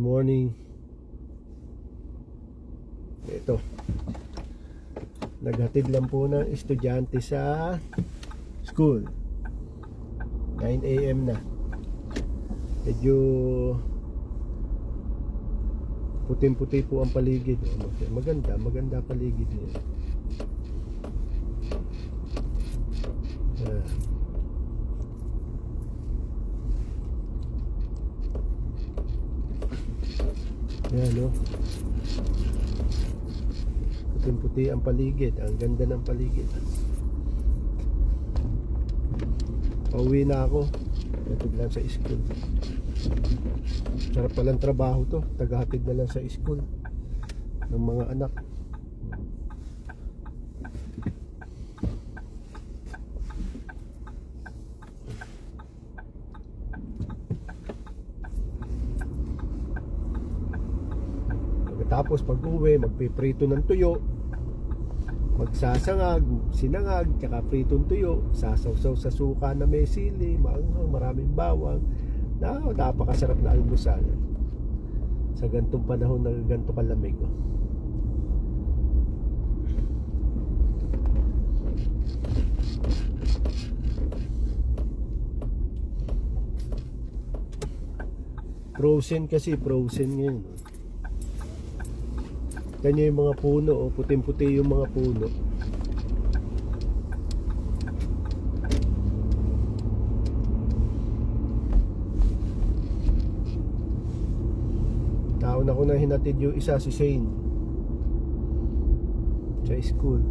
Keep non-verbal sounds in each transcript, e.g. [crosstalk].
morning. Ito. Naghatid lang po ng estudyante sa school. 9 a.m. na. Medyo puting-puti po ang paligid. Maganda, maganda paligid niya. Ah. Yan, no? Puting-puti ang paligid. Ang ganda ng paligid. Pauwi na ako. Hatid lang sa school. Sarap palang trabaho to. Tagahatid na lang sa school. Ng mga anak. Pagkatapos pag uwi, magpiprito ng tuyo. Magsasangag, sinangag, tsaka pritong tuyo. Sasawsaw sa suka na may sili, maanghang, maraming bawang. Na, napakasarap na almusal. Sa gantong panahon na ganto kalamig. Oh. Frozen kasi, frozen ngayon. Ganyan yung mga puno, oh. puting-puti yung mga puno. Nauna ko na hinatid yung isa si Shane sa school.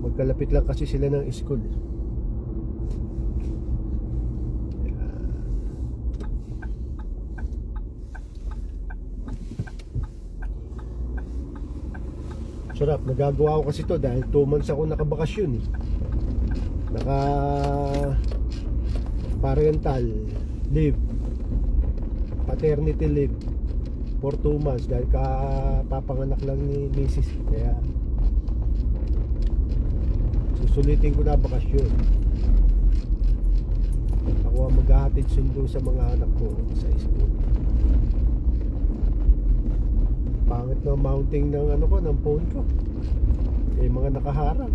Magkalapit lang kasi sila ng school. Sarap, nagagawa ko kasi to dahil 2 months ako nakabakasyon eh. Naka parental leave paternity leave for 2 months dahil ka papanganak lang ni Mrs. Kaya susulitin ko na bakasyon. Ako ang maghahatid sundo sa mga anak ko sa school. Pangit ng mounting ng ano ko, ng phone ko. Eh mga nakaharang.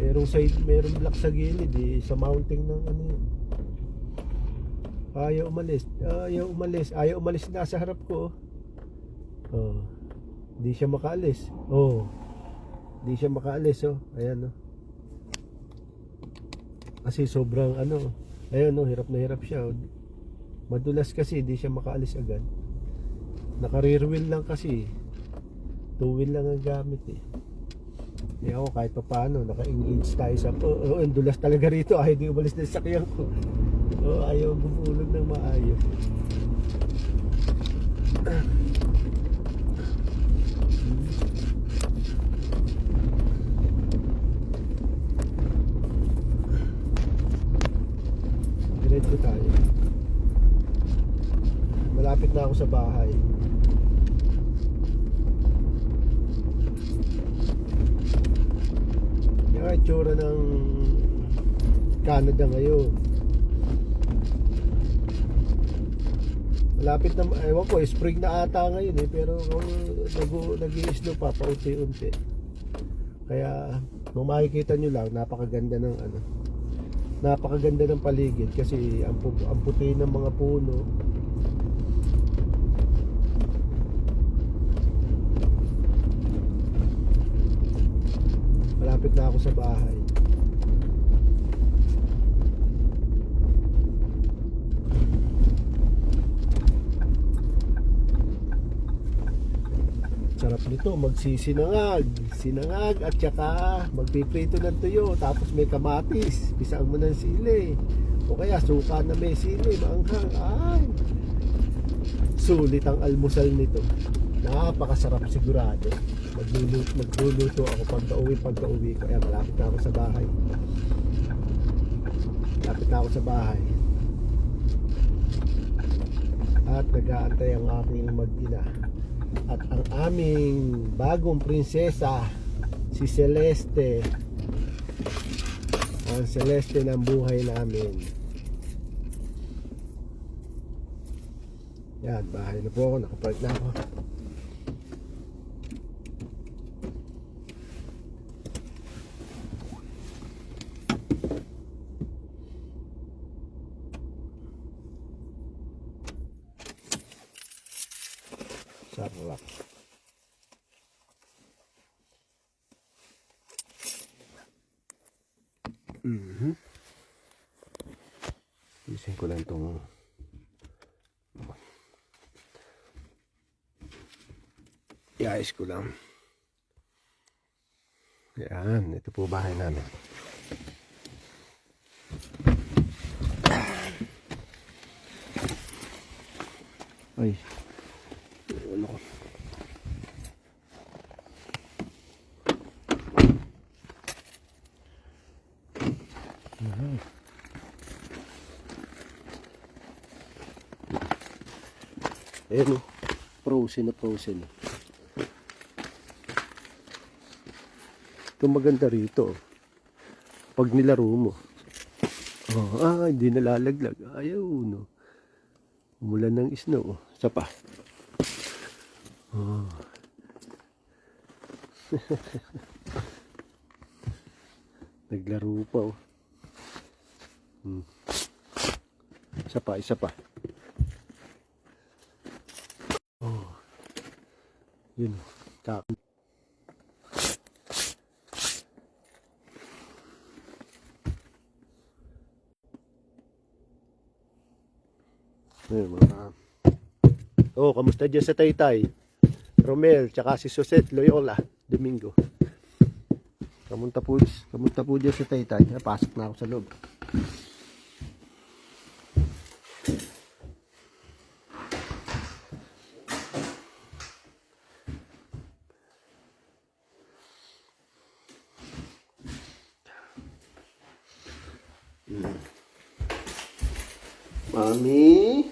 Merong side, merong block sa gilid eh, sa mounting ng ano yun. Ayaw umalis. Ayaw umalis. Ayaw umalis na sa harap ko. Oh. Hindi siya makaalis. Oh. Hindi siya makaalis oh. Ayan oh. Kasi sobrang ano. Ayun oh, hirap na hirap siya. Oh. Madulas kasi hindi siya makaalis agad. Naka-rear wheel lang kasi. Two wheel lang ang gamit eh. Eh ako kahit pa paano, naka-engage tayo sa... Oh, ang dulas talaga rito. Ayaw di umalis na sa sakyan ko. Oo, ayaw bumulog ng maayos. Diretso tayo. Malapit na ako sa bahay. Itsura ng Canada ngayon. Malapit na, ewan ko, spring na ata ngayon eh, pero uh, nag-i-snow pa paunti-unti. Kaya, kung makikita nyo lang, napakaganda ng ano, napakaganda ng paligid kasi ang, ang puti ng mga puno. Malapit na ako sa bahay. Sarap nito, magsisinangag, sinangag at saka magpiprito ng tuyo, tapos may kamatis, pisang mo ng sili. O kaya suka na may sili, maanghang. Ay! Sulit ang almusal nito. Napakasarap sigurado. Magluluto, magluluto ako pagka-uwi, pagka-uwi ko. Ayan, malapit ako sa bahay. Malapit ako sa bahay. At nag-aantay ang aking mag-ina at ang aming bagong prinsesa si Celeste ang Celeste ng buhay namin Yan, bahay na po ako. Nakapark na ako. Mhm. Isin ko lang itong iayos ko lang. Yan, ito po bahay namin. Ay, ano ko. Ayan o. Frozen na frozen. Ito maganda rito. Pag nilaro mo. Oh, ah, hindi nalalaglag. Ayaw, no. Umulan ng snow. Isa pa. Oh. [laughs] Naglaro pa, oh. Hmm. Isa pa, isa pa. Yun. Tak. Ayun, mga... Oh, kamusta dyan sa Taytay? Romel, tsaka si Suset Loyola, Domingo. Kamunta po, kamunta po dyan sa Taytay. Napasok na ako sa loob. Mami.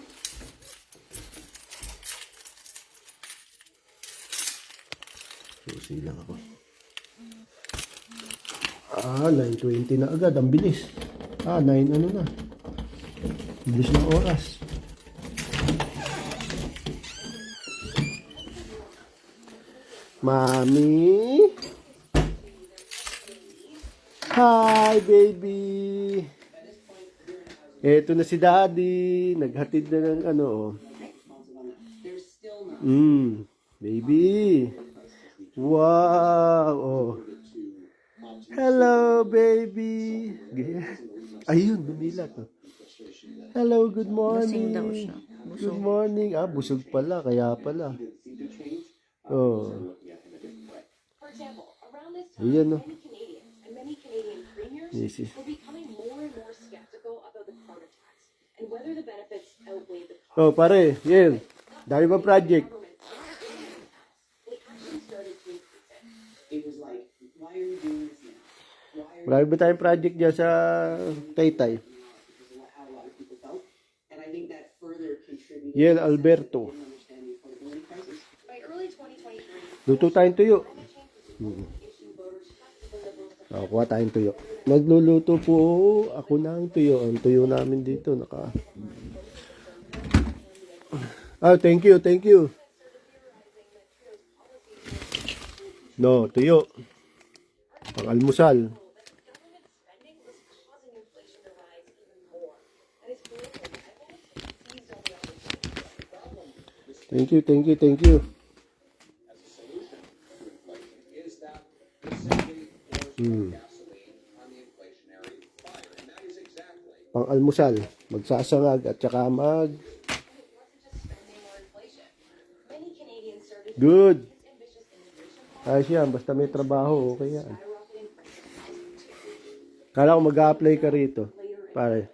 Susi lang ako. Ah, 9.20 na agad. Ang bilis. Ah, 9 ano na. Bilis ng oras. Mami. Hi, baby. Eto na si Daddy. Naghatid na ng ano. oh. Mm, baby. Wow. Oh. Hello, baby. [laughs] Ayun, lumilat. Oh. Hello, good morning. Lasing daw siya. Good morning. Ah, busog pala. Kaya pala. Oh. Ayan, no. Canadian premiers Yes, yes. You doing this now? Why are Marami ba tayong project dyan sa Taytay? sense Alberto. that they didn't understand the affordability crisis. By early 2023, Luto tayong tuyo. Liberals to Oh, tayong tuyo. Nagluluto po ako ng tuyo. Ang tuyo namin dito naka Ah, thank you, thank you. No, tuyo. Pang almusal. Thank you, thank you, thank you. Hmm. Pang almusal, magsasangag at saka mag good. Ayos yan, basta may trabaho, okay yan. Kala ko mag-apply ka rito. Pare.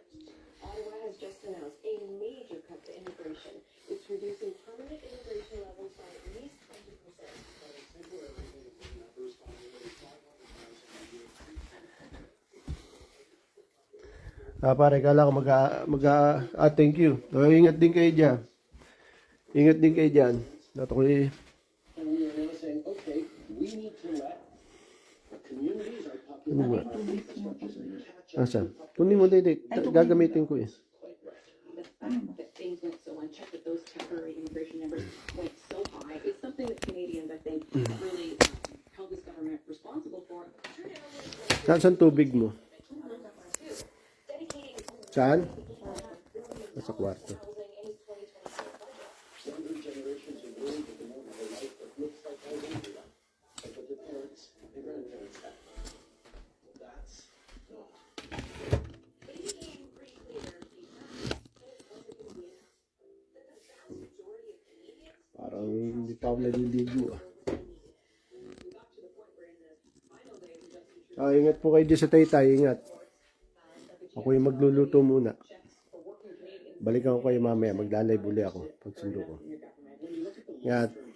Ottawa has just announced a major cut to immigration. It's reducing permanent immigration levels by at least 20%. Ah, pare, kala ko mag, mag ah, thank you. So, ingat din kayo dyan. Ingat din kayo dyan. Dato ko eh. I think, really um, held this government responsible for. Nasaan tubig mo? Saan? Nasa kwarto. Hindi pa ako naliligo ah. Ah, ingat po kayo dyan sa taytay, ingat. Ako yung magluluto muna. Balikan ko kayo mamaya, maglalay buli ako pag sundo ko. Ingat.